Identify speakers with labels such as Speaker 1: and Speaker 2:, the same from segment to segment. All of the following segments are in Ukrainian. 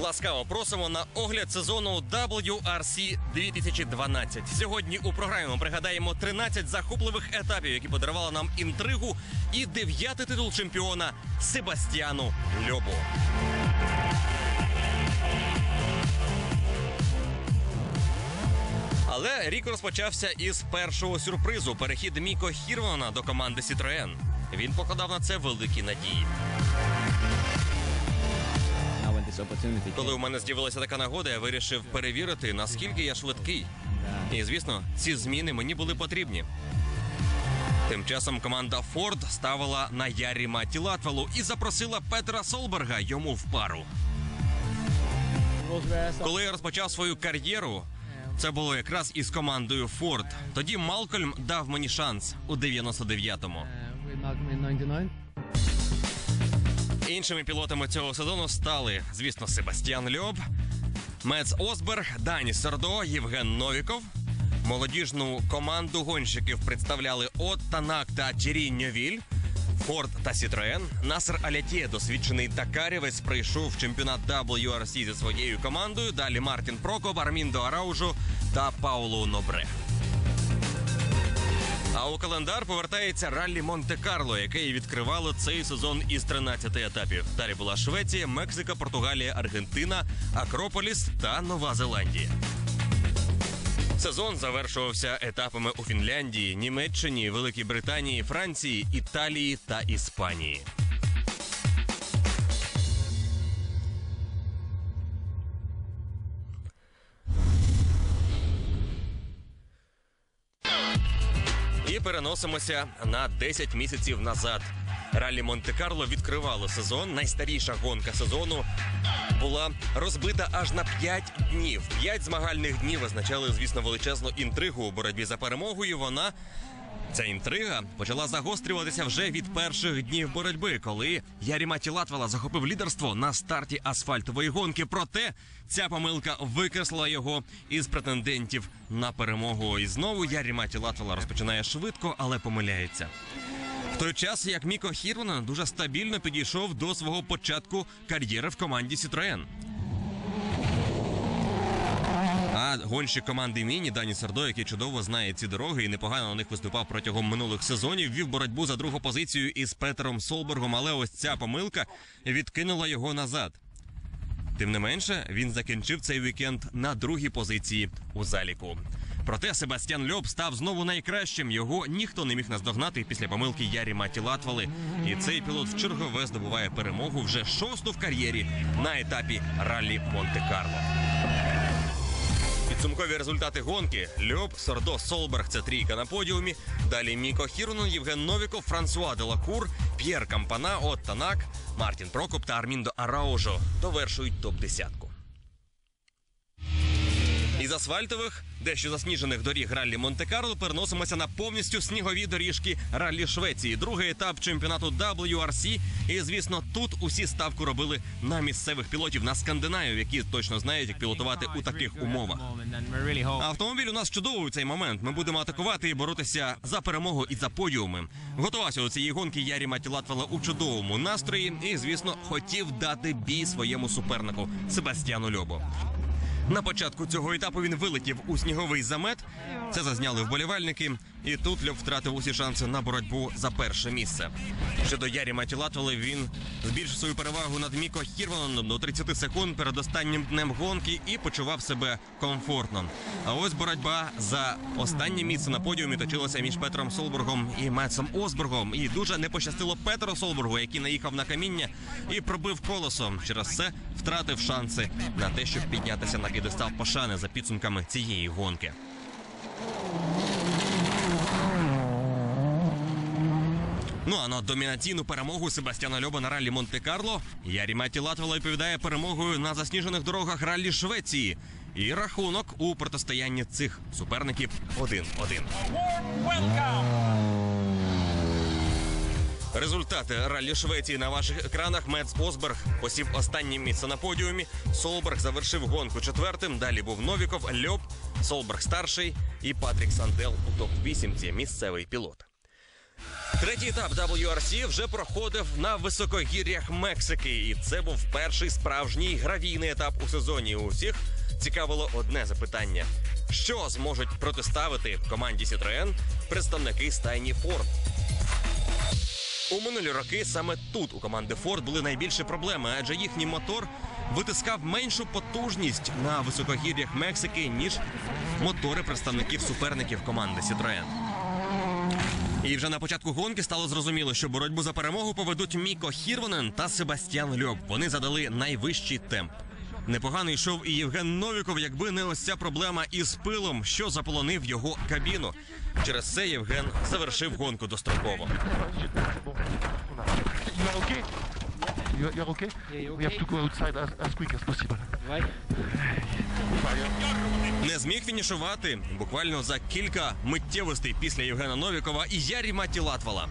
Speaker 1: Ласкаво просимо на огляд сезону WRC 2012. Сьогодні у програмі ми пригадаємо 13 захопливих етапів, які подарували нам інтригу, і дев'ятий титул чемпіона Себастьяну Льобу. Але рік розпочався із першого сюрпризу перехід Міко Хірвана до команди Citroën. Він покладав на це великі надії. Коли у мене з'явилася така нагода, я вирішив перевірити, наскільки я швидкий. І звісно, ці зміни мені були потрібні. Тим часом команда Форд ставила на Ярі Маті Латвалу і запросила Петра Солберга йому в пару. Коли я розпочав свою кар'єру, це було якраз із командою Форд. Тоді Малкольм дав мені шанс у 99-му. Іншими пілотами цього сезону стали, звісно, Себастьян Льоб, Мец Осберг, Дані Сердо, Євген Новіков. Молодіжну команду гонщиків представляли От Танак та Джері Ньовіль. Форд та Сітроен. Насер Алятє, досвідчений Дакарівець, прийшов в чемпіонат WRC зі своєю командою. Далі Мартін Прокоп, Арміндо Араужо та Пауло Нобре. А у календар повертається раллі Монте-Карло, яке і відкривало цей сезон із 13 етапів. Далі була Швеція, Мексика, Португалія, Аргентина, Акрополіс та Нова Зеландія. Сезон завершувався етапами у Фінляндії, Німеччині, Великій Британії, Франції, Італії та Іспанії. Переносимося на 10 місяців назад. Ралі Монте-Карло відкривало сезон. Найстаріша гонка сезону була розбита аж на 5 днів. 5 змагальних днів означали, звісно, величезну інтригу у боротьбі за перемогу. І вона Ця інтрига почала загострюватися вже від перших днів боротьби, коли Ярі Маті Латвала захопив лідерство на старті асфальтової гонки. Проте ця помилка викреслила його із претендентів на перемогу. І знову Ярі Маті Латвала розпочинає швидко, але помиляється. В той час як Міко Хірвана дуже стабільно підійшов до свого початку кар'єри в команді Citroën. А гонщик команди Міні Дані Сердо, який чудово знає ці дороги і непогано на них виступав протягом минулих сезонів, вів боротьбу за другу позицію із Петером Солбергом, але ось ця помилка відкинула його назад. Тим не менше, він закінчив цей вікенд на другій позиції у заліку. Проте Себастьян Льоб став знову найкращим. Його ніхто не міг наздогнати після помилки Ярі Маті Латвали. І цей пілот в чергове здобуває перемогу вже шосту в кар'єрі на етапі раллі Монте-Карло. Підсумкові результати гонки: Льоб, Сордо, Солберг це трійка на подіумі. Далі Міко Хірунен, Євген Новіков, Франсуа Делакур, П'єр Кампана, От Танак, Мартін Прокоп та Арміндо Араужо довершують топ-десятку. Із асфальтових, дещо засніжених доріг раллі Монте-Карло переносимося на повністю снігові доріжки раллі Швеції. Другий етап чемпіонату WRC. І звісно, тут усі ставку робили на місцевих пілотів на скандинавів, які точно знають, як пілотувати у таких умовах. Автомобіль у нас чудовий у цей момент. Ми будемо атакувати і боротися за перемогу і за подіуми. Готувався до цієї гонки Ярі Маті Латвала у чудовому настрої і, звісно, хотів дати бій своєму супернику Себастьяну Льобу. На початку цього етапу він вилетів у сніговий замет. Це зазняли вболівальники, і тут Льоб втратив усі шанси на боротьбу за перше місце. Щодо Ярі Маті Латвали, він збільшив свою перевагу над Міко Хірваном до 30 секунд перед останнім днем гонки і почував себе комфортно. А ось боротьба за останнє місце на подіумі точилася між Петром Солбергом і Мецом Осбергом. І дуже не пощастило Петру Солбергу, який наїхав на каміння і пробив колесом. Через це втратив шанси на те, щоб піднятися на п'єдестал пошани за підсумками цієї гонки. Ну а на домінаційну перемогу Себастьяна Льоба на раллі Монте-Карло Ярі Маті Латвала відповідає перемогою на засніжених дорогах раллі Швеції. І рахунок у протистоянні цих суперників 1-1. Результати раллі Швеції на ваших екранах. Мец Осберг посів останнє місце на подіумі. Солберг завершив гонку четвертим. Далі був Новіков, Льоб, Солберг старший і Патрік Сандел у топ 8 Це місцевий пілот. Третій етап WRC вже проходив на високогір'ях Мексики, і це був перший справжній гравійний етап у сезоні. Усіх цікавило одне запитання: що зможуть протиставити команді Citroën представники стайні Ford? У минулі роки саме тут у команди Ford були найбільші проблеми, адже їхній мотор витискав меншу потужність на високогір'ях Мексики, ніж мотори представників суперників команди Citroën. І вже на початку гонки стало зрозуміло, що боротьбу за перемогу поведуть Міко Хірвонен та Себастьян Льоб. Вони задали найвищий темп. Непогано йшов і Євген Новіков, якби не ось ця проблема із пилом, що заполонив його кабіну. Через це Євген завершив гонку достроково.
Speaker 2: You are okay? You are, okay?
Speaker 3: You
Speaker 2: We have to go outside as, as quick as possible.
Speaker 3: Right?
Speaker 1: Не зміг фінішувати буквально за кілька миттєвостей після Євгена Новікова і Ярі Маті Латвала.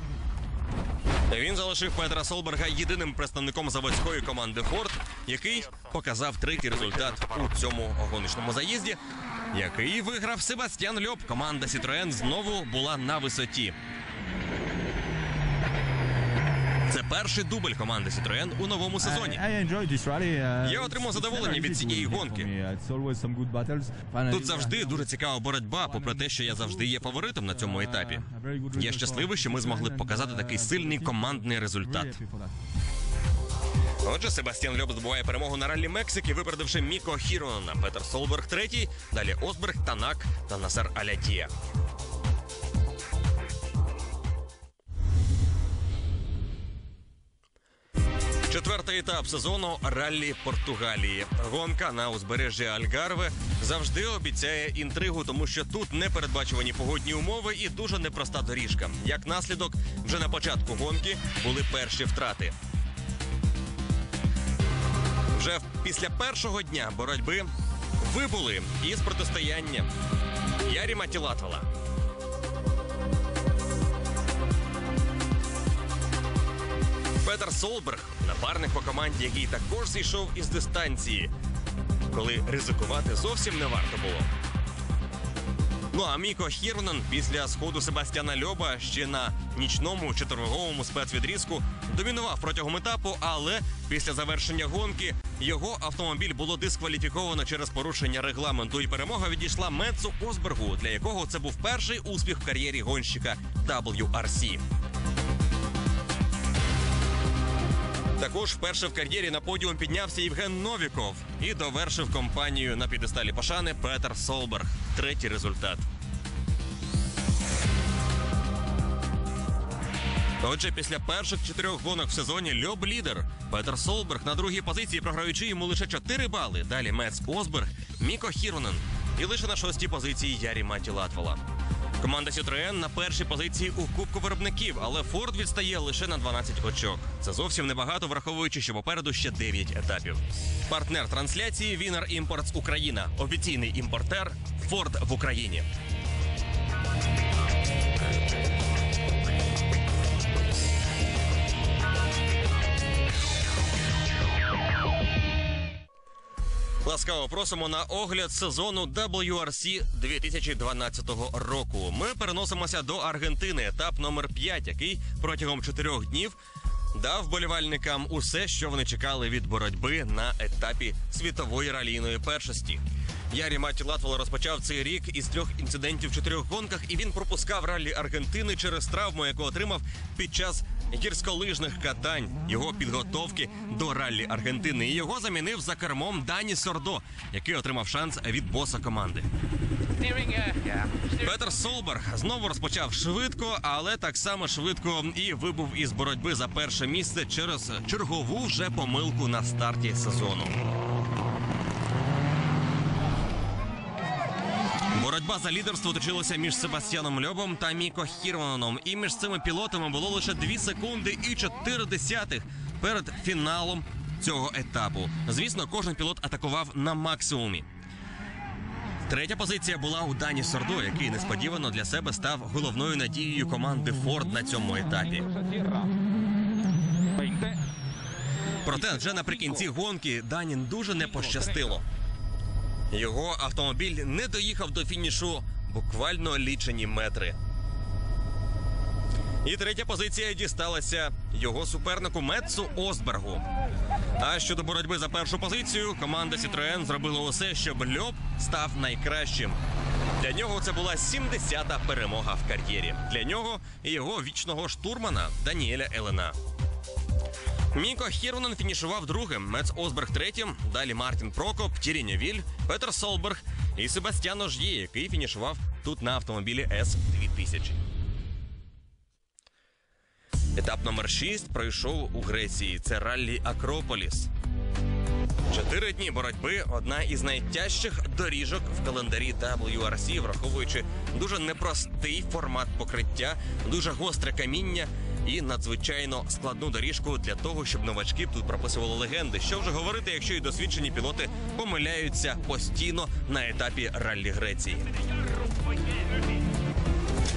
Speaker 1: Він залишив Петра Солберга єдиним представником заводської команди Форд, який показав третій результат у цьому гоночному заїзді, який виграв Себастьян Льоб. Команда Сітроен знову була на висоті. Це перший дубль команди Citroën у новому сезоні.
Speaker 4: Uh,
Speaker 1: Я отримав задоволення від цієї гонки.
Speaker 4: Finally,
Speaker 1: Тут завжди
Speaker 4: uh,
Speaker 1: дуже цікава боротьба, попри те, що я завжди є фаворитом на цьому етапі. Я щасливий, що ми змогли показати такий
Speaker 4: uh,
Speaker 1: сильний командний результат. Отже, Себастьян Льоб здобуває перемогу на раллі Мексики, випередивши Міко Хіронена. Петер Солберг третій, далі Осберг, Танак та Насер Алятія. Четвертий етап сезону раллі Португалії. Гонка на узбережжі Альгарве завжди обіцяє інтригу, тому що тут непередбачувані погодні умови і дуже непроста доріжка. Як наслідок, вже на початку гонки були перші втрати. Вже після першого дня боротьби вибули із протистояння Ярі Матілатвала. Петер Солберг, напарник по команді, який також зійшов із дистанції, коли ризикувати зовсім не варто було. Ну а Міко Хірнен після сходу Себастьяна Льоба ще на нічному четверговому спецвідрізку домінував протягом етапу, але після завершення гонки його автомобіль було дискваліфіковано через порушення регламенту. І перемога відійшла Мецу Осбергу, для якого це був перший успіх в кар'єрі гонщика WRC. Також вперше в кар'єрі на подіум піднявся Євген Новіков і довершив компанію на підесталі пошани Петер Солберг. Третій результат. Отже, після перших чотирьох гонок в сезоні Льоб лідер. Петер Солберг на другій позиції, програючи йому лише 4 бали. Далі Мец Осберг, Міко Хіронен і лише на шостій позиції Ярі Маті Латвала. Команда Citroën на першій позиції у Кубку виробників, але Форд відстає лише на 12 очок. Це зовсім небагато, враховуючи, що попереду ще 9 етапів. Партнер трансляції Вінер Імпортс Україна. Офіційний імпортер Форд в Україні. Ласкаво просимо на огляд сезону WRC 2012 року. Ми переносимося до Аргентини, етап номер 5, який протягом чотирьох днів дав вболівальникам усе, що вони чекали від боротьби на етапі світової ралійної першості. Ярі Маті Латвал розпочав цей рік із трьох інцидентів в чотирьох гонках, і він пропускав раллі Аргентини через травму, яку отримав під час гірськолижних катань його підготовки до раллі Аргентини. І його замінив за кермом Дані Сордо, який отримав шанс від боса команди. Петер Солберг знову розпочав швидко, але так само швидко і вибув із боротьби за перше місце через чергову вже помилку на старті сезону. Боротьба за лідерство точилася між Себастьяном Льобом та Міко Хірваноном. І між цими пілотами було лише 2 секунди і 4 десятих перед фіналом цього етапу. Звісно, кожен пілот атакував на максимумі. Третя позиція була у Дані Сордо, який несподівано для себе став головною надією команди Форд на цьому етапі. Проте вже наприкінці гонки Данін дуже не пощастило. Його автомобіль не доїхав до фінішу буквально лічені метри. І третя позиція дісталася його супернику Метсу Осбергу. А щодо боротьби за першу позицію, команда Citroen зробила усе, щоб Льоб став найкращим. Для нього це була 70-та перемога в кар'єрі. Для нього і його вічного штурмана Даніеля Елена. Міко Хірунен фінішував другим, Мец Осберг третім, далі Мартін Прокоп, Тіріньо Віль, Петер Солберг і Себастьяно Ж'є, який фінішував тут на автомобілі С-2000. Етап номер 6 пройшов у Греції. Це раллі Акрополіс. Чотири дні боротьби одна із найтяжчих доріжок в календарі WRC, враховуючи дуже непростий формат покриття, дуже гостре каміння і надзвичайно складну доріжку для того, щоб новачки тут прописували легенди. Що вже говорити, якщо і досвідчені пілоти помиляються постійно на етапі раллі Греції.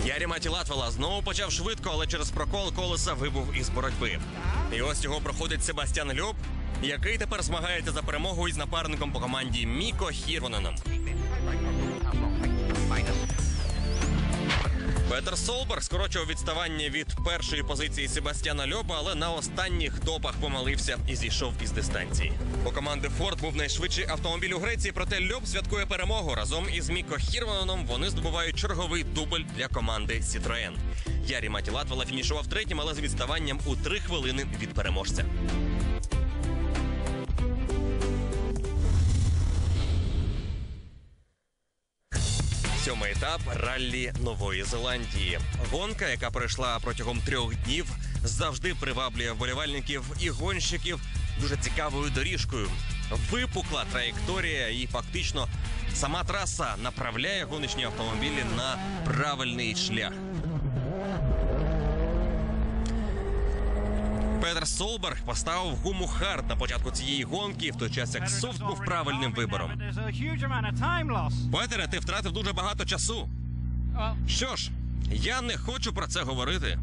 Speaker 1: Ярі Маті Латвела знову почав швидко, але через прокол колеса вибув із боротьби. І ось його проходить Себастьян Льоб, який тепер змагається за перемогу із напарником по команді Міко Хірвоненом. Петер Солберг скорочував відставання від першої позиції Себастьяна Льоба, але на останніх топах помилився і зійшов із дистанції. У команди Форд був найшвидший автомобіль у Греції, проте Льоб святкує перемогу. Разом із Міко Хірваноном вони здобувають черговий дубль для команди Citroen. Ярі Маті Латвела фінішував третім, але з відставанням у три хвилини від переможця. Сьомий етап раллі Нової Зеландії. Гонка, яка пройшла протягом трьох днів, завжди приваблює вболівальників і гонщиків дуже цікавою доріжкою. Випукла траєкторія і фактично сама траса направляє гоночні автомобілі на правильний шлях. Петер Солберг поставив гуму хард на початку цієї гонки, в той час як софт був правильним вибором. Петере, ти втратив дуже багато часу. Що ж, я не хочу про це говорити.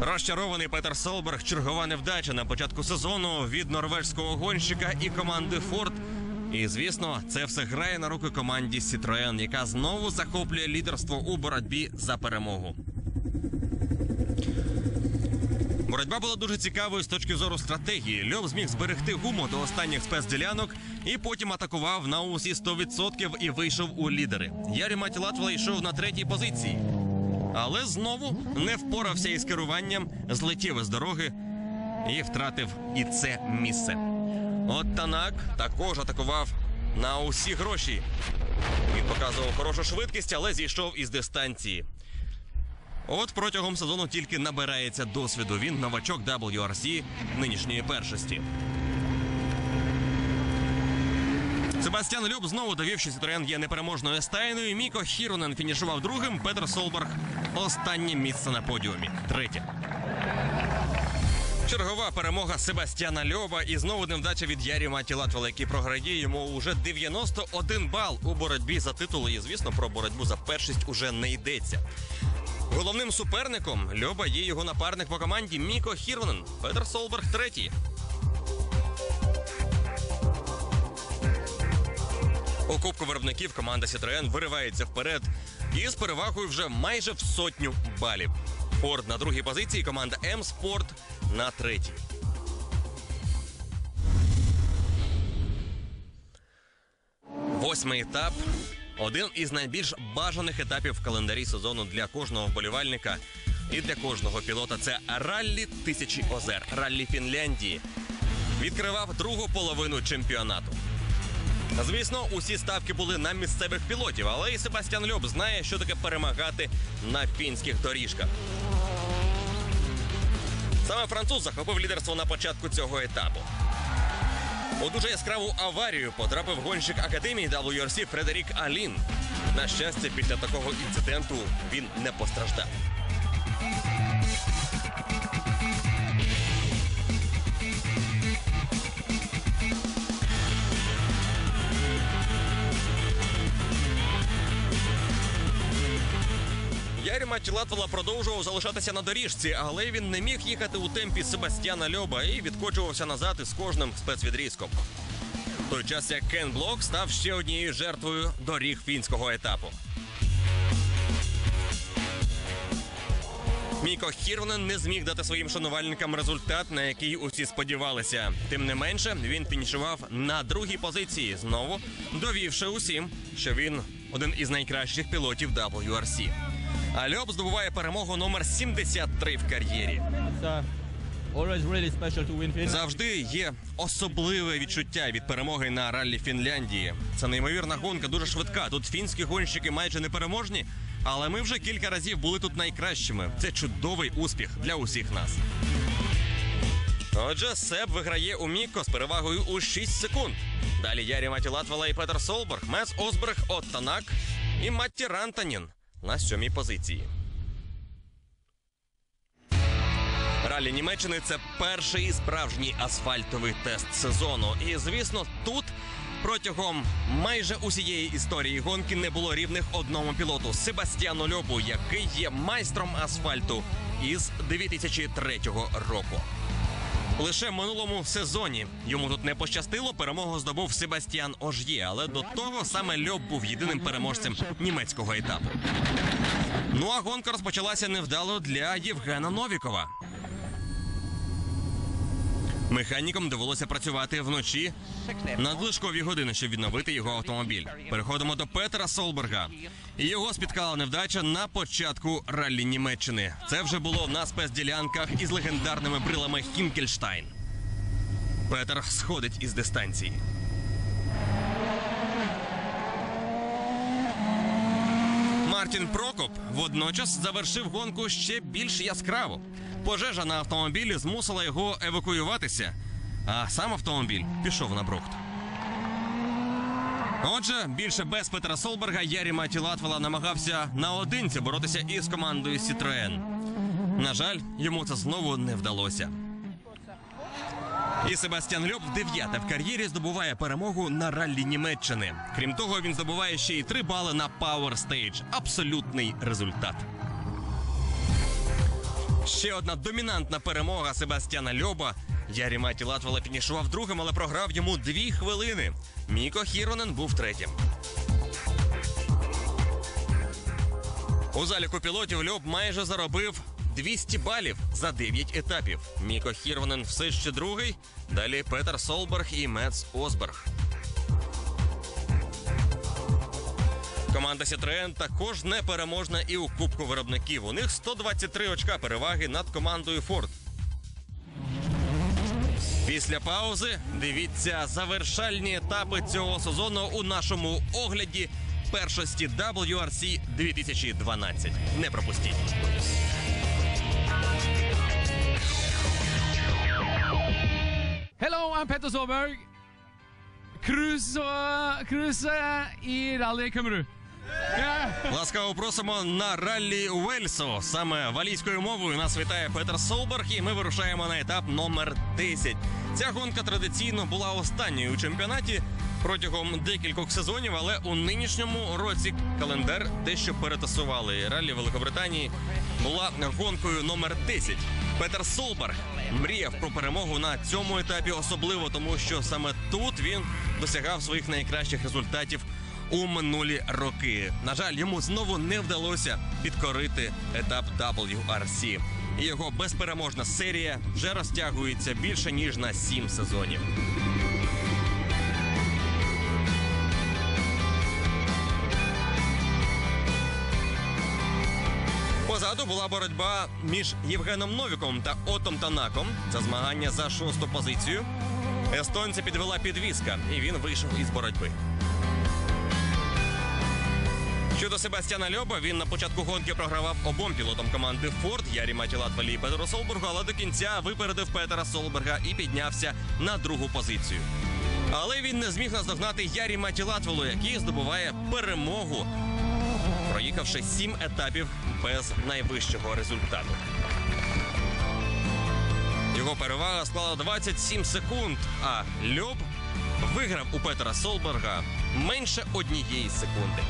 Speaker 1: Розчарований Петер Солберг, чергова невдача на початку сезону від норвежського гонщика і команди Форд. І звісно, це все грає на руки команді Citroen, яка знову захоплює лідерство у боротьбі за перемогу. Боротьба була дуже цікавою з точки зору стратегії. Льов зміг зберегти гуму до останніх спецділянок і потім атакував на усі 100% і вийшов у лідери. Ярі Маті йшов на третій позиції. Але знову не впорався із керуванням, злетів із дороги і втратив і це місце. От Танак також атакував на усі гроші. Він показував хорошу швидкість, але зійшов із дистанції. От протягом сезону тільки набирається досвіду. Він новачок WRC нинішньої першості. Себастьян Люб знову довів, що Citroen є непереможною стайною. Міко Хіронен фінішував другим. Петер Солберг останнє місце на подіумі. Третє. Чергова перемога Себастьяна Льова і знову невдача від Ярі Маті Латвела, який програє йому уже 91 бал у боротьбі за титул. І звісно, про боротьбу за першість уже не йдеться. Головним суперником Льоба є його напарник по команді Міко Хірвонен. Петер Солберг третій. У Кубку виробників команда Citroen виривається вперед із перевагою вже майже в сотню балів. Форд на другій позиції, команда М-Спорт на третій. Восьмий етап. Один із найбільш бажаних етапів в календарі сезону для кожного вболівальника і для кожного пілота. Це раллі тисячі озер, раллі Фінляндії. Відкривав другу половину чемпіонату. Звісно, усі ставки були на місцевих пілотів, але і Себастьян Льоб знає, що таке перемагати на фінських доріжках. Саме француз захопив лідерство на початку цього етапу. У дуже яскраву аварію потрапив гонщик академії WRC Фредерік Алін. На щастя, після такого інциденту він не постраждав. Ярі Матті Латвела продовжував залишатися на доріжці, але він не міг їхати у темпі Себастьяна Льоба і відкочувався назад із кожним спецвідрізком. В той час як Кен Блок став ще однією жертвою доріг фінського етапу. Міко Хірвонен не зміг дати своїм шанувальникам результат, на який усі сподівалися. Тим не менше, він фінішував на другій позиції, знову довівши усім, що він один із найкращих пілотів WRC. А Льоб здобуває перемогу номер 73 в кар'єрі.
Speaker 4: Uh.
Speaker 1: Завжди є особливе відчуття від перемоги на раллі Фінляндії. Це неймовірна гонка, дуже швидка. Тут фінські гонщики майже непереможні, але ми вже кілька разів були тут найкращими. Це чудовий успіх для усіх нас. Отже, Себ виграє у Міко з перевагою у 6 секунд. Далі Ярі Маті Латвела і Петер Солберг, Мес Осберг, Оттанак і Матті Рантанін на сьомій позиції. Ралі Німеччини це перший справжній асфальтовий тест сезону. І звісно, тут протягом майже усієї історії гонки не було рівних одному пілоту Себастьяну Льобу, який є майстром асфальту із 2003 року. Лише в минулому сезоні йому тут не пощастило. Перемогу здобув Себастьян Ож'є, але до того саме Льоб був єдиним переможцем німецького етапу. Ну а гонка розпочалася невдало для Євгена Новікова. Механікам довелося працювати вночі надлишкові години, щоб відновити його автомобіль. Переходимо до Петера Солберга. Його спіткала невдача на початку раллі Німеччини. Це вже було на спецділянках із легендарними брилами Хінкельштайн. Петер сходить із дистанції. Мартін Прокоп водночас завершив гонку ще більш яскраво. Пожежа на автомобілі змусила його евакуюватися, а сам автомобіль пішов на брухт. Отже, більше без Петра Солберга Ярі Маті Латвела намагався наодинці боротися із командою Citroën. На жаль, йому це знову не вдалося. І Себастьян Льоб дев'яте в кар'єрі здобуває перемогу на раллі Німеччини. Крім того, він здобуває ще й три бали на Power Stage. Абсолютний результат. Ще одна домінантна перемога Себастьяна Льоба. Ярі Маті Латвела фінішував другим, але програв йому дві хвилини. Міко Хіронен був третім. У заліку пілотів Льоб майже заробив 200 балів за 9 етапів. Міко Хірвонен все ще другий. Далі Петер Солберг і Мец Осберг. Команда Citroën також непереможна і у Кубку виробників. У них 123 очка переваги над командою Ford. Після паузи дивіться завершальні етапи цього сезону у нашому огляді першості WRC 2012. Не пропустіть.
Speaker 3: Hello, I'm Petter Solberg. Cruise, uh, cruise uh, i rally. Yeah.
Speaker 1: Ласкаво просимо на раллі Уельсу. Саме валійською мовою нас вітає Петер Солберг, і ми вирушаємо на етап номер 10. Ця гонка традиційно була останньою у чемпіонаті протягом декількох сезонів, але у нинішньому році календар дещо перетасували. Раллі Великобританії була гонкою номер 10. Петер Солберг мріяв про перемогу на цьому етапі, особливо тому, що саме тут він досягав своїх найкращих результатів у минулі роки. На жаль, йому знову не вдалося підкорити етап WRC. І його безпереможна серія вже розтягується більше ніж на сім сезонів. Позаду була боротьба між Євгеном Новіком та Отом Танаком. Це змагання за шосту позицію. Естонця підвела підвізка, і він вийшов із боротьби. Щодо Себастьяна Льоба, він на початку гонки програвав обом пілотам команди Форд Ярі Маті Латвалі і Петеру Солбергу, але до кінця випередив Петера Солберга і піднявся на другу позицію. Але він не зміг наздогнати Ярі Маті Латвелу, який здобуває перемогу, проїхавши сім етапів без найвищого результату. Його перевага склала 27 секунд, а Льоб виграв у Петера Солберга менше однієї секунди.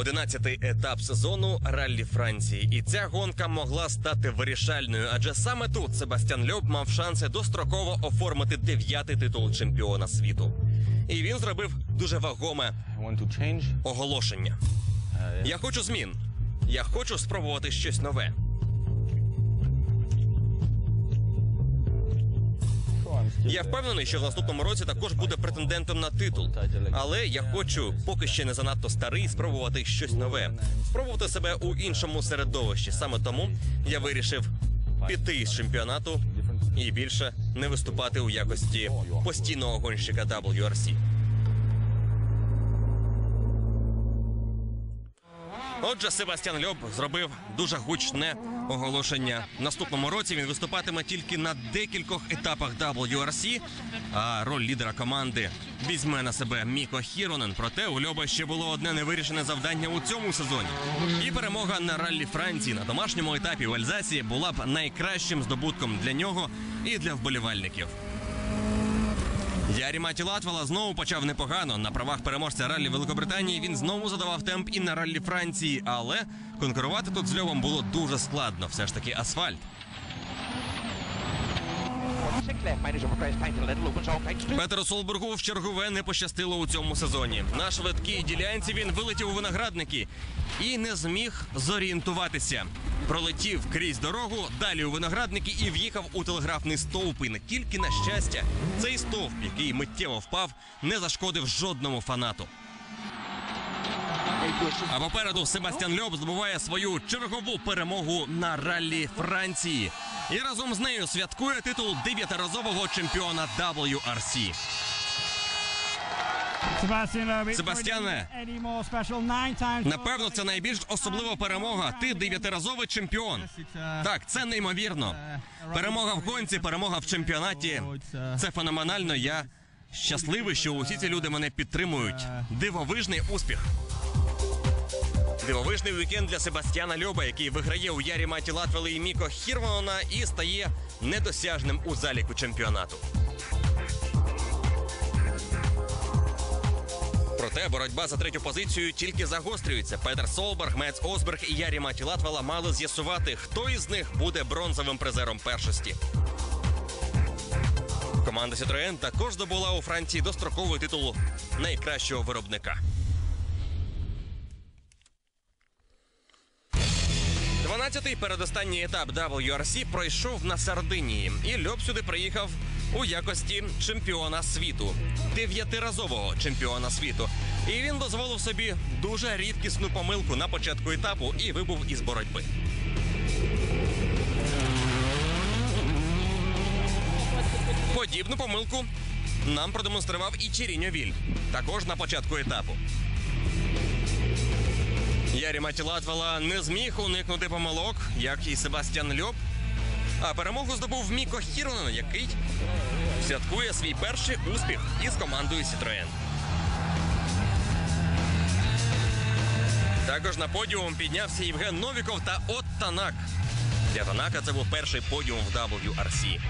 Speaker 1: Одинадцятий етап сезону раллі Франції, і ця гонка могла стати вирішальною, адже саме тут Себастьян Льоб мав шанси достроково оформити дев'ятий титул чемпіона світу. І він зробив дуже вагоме оголошення. Я хочу змін. Я хочу спробувати щось нове. Я впевнений, що в наступному році також буде претендентом на титул. Але я хочу, поки ще не занадто старий, спробувати щось нове, спробувати себе у іншому середовищі. Саме тому я вирішив піти з чемпіонату і більше не виступати у якості постійного гонщика WRC. Отже, Себастьян Льоб зробив дуже гучне оголошення. Наступному році він виступатиме тільки на декількох етапах WRC, а роль лідера команди візьме на себе Міко Хіронен. Проте у Льоба ще було одне невирішене завдання у цьому сезоні. І перемога на раллі Франції на домашньому етапі в Альзасі була б найкращим здобутком для нього і для вболівальників. Ярі Маті Латвала знову почав непогано. На правах переможця раллі Великобританії він знову задавав темп і на раллі Франції, але конкурувати тут з Льовом було дуже складно. Все ж таки асфальт. Петеру Солбергу в чергове не пощастило у цьому сезоні. На швидкій ділянці він вилетів у виноградники і не зміг зорієнтуватися. Пролетів крізь дорогу, далі у виноградники і в'їхав у телеграфний стовп. І не тільки на щастя, цей стовп, який миттєво впав, не зашкодив жодному фанату. А попереду Себастьян Льоб здобуває свою чергову перемогу на раллі Франції. І разом з нею святкує титул дев'ятиразового чемпіона WRC.
Speaker 5: Sebastian
Speaker 1: Себастьяне, напевно, це найбільш особлива перемога. Ти дев'ятиразовий чемпіон. Так, це неймовірно. Перемога в гонці, перемога в чемпіонаті. Це феноменально. Я щасливий, що усі ці люди мене підтримують. Дивовижний успіх. Дивовижний вікенд для Себастьяна Льоба, який виграє у Ярі Маті Латвели і Міко Хірванона і стає недосяжним у заліку чемпіонату. Проте боротьба за третю позицію тільки загострюється. Петер Солберг, Мец Осберг і Ярі Маті Латвела мали з'ясувати, хто із них буде бронзовим призером першості. Команда Citroën також здобула у Франції достроковий титул найкращого виробника. 12-й передостанній етап WRC пройшов на Сардинії, і Льоб сюди приїхав у якості чемпіона світу, дев'ятиразового чемпіона світу. І він дозволив собі дуже рідкісну помилку на початку етапу і вибув із боротьби. Подібну помилку нам продемонстрував і Чіріньо Віль, також на початку етапу. Ярі Маті Латвела не зміг уникнути помилок, як і Себастьян Льоб. А перемогу здобув Міко Хіронен, який святкує свій перший успіх із командою Citroën. Також на подіум піднявся Євген Новіков та От Танак. Для Танака це був перший подіум в WRC.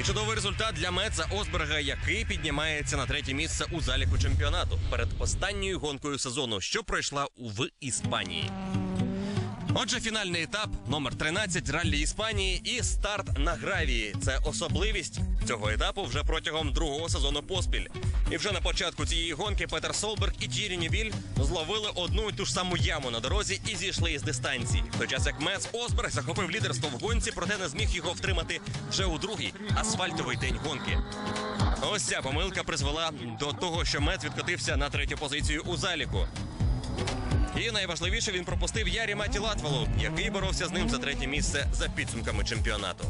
Speaker 1: І чудовий результат для Меца Осберга, який піднімається на третє місце у заліку чемпіонату перед останньою гонкою сезону, що пройшла в Іспанії. Отже, фінальний етап номер 13 раллі Іспанії і старт на гравії. Це особливість цього етапу вже протягом другого сезону поспіль. І вже на початку цієї гонки Петер Солберг і Тірі Нівіль зловили одну і ту ж саму яму на дорозі і зійшли із дистанції. Той час як Мец Осберг захопив лідерство в гонці, проте не зміг його втримати вже у другий асфальтовий день гонки. Ось ця помилка призвела до того, що Мец відкотився на третю позицію у заліку. І найважливіше він пропустив Ярі Маті Латвалу, який боровся з ним за третє місце за підсумками чемпіонату.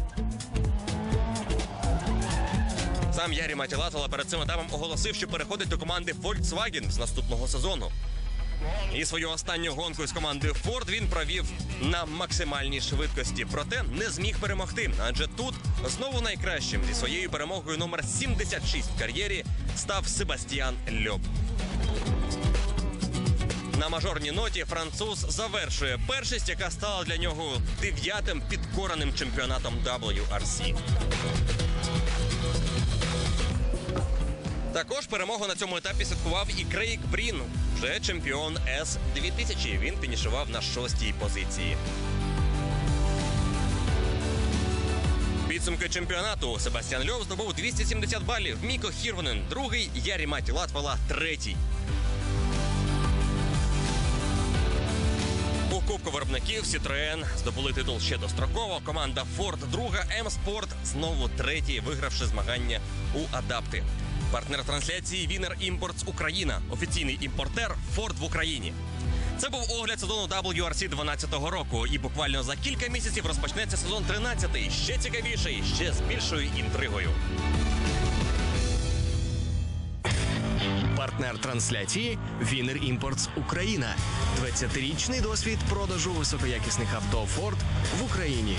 Speaker 1: Сам Ярі Маті Латвала перед цим етапом оголосив, що переходить до команди Volkswagen з наступного сезону. І свою останню гонку з командою Ford він провів на максимальній швидкості, проте не зміг перемогти. Адже тут знову найкращим зі своєю перемогою номер 76 в кар'єрі став Себастьян Льоб. На мажорній ноті француз завершує першість, яка стала для нього дев'ятим підкореним чемпіонатом WRC. Також перемогу на цьому етапі святкував і Крейг Брін, вже чемпіон С 2000 Він фінішував на шостій позиції. Підсумки чемпіонату Себастьян Льов здобув 270 балів. Міко Хірвонен другий, Ярі Маті Латвала третій. Кубку виробників Citroën здобули титул ще достроково. Команда Ford друга, М-Спорт знову третій, вигравши змагання у адапти. Партнер трансляції Вінер Імпортс Україна, офіційний імпортер Ford в Україні. Це був огляд сезону WRC 12-го року, і буквально за кілька місяців розпочнеться сезон 13-й, ще цікавіший, ще з більшою інтригою.
Speaker 6: Партнер трансляції Вінер Імпортс Україна. 20-річний досвід продажу високоякісних авто Форд в Україні.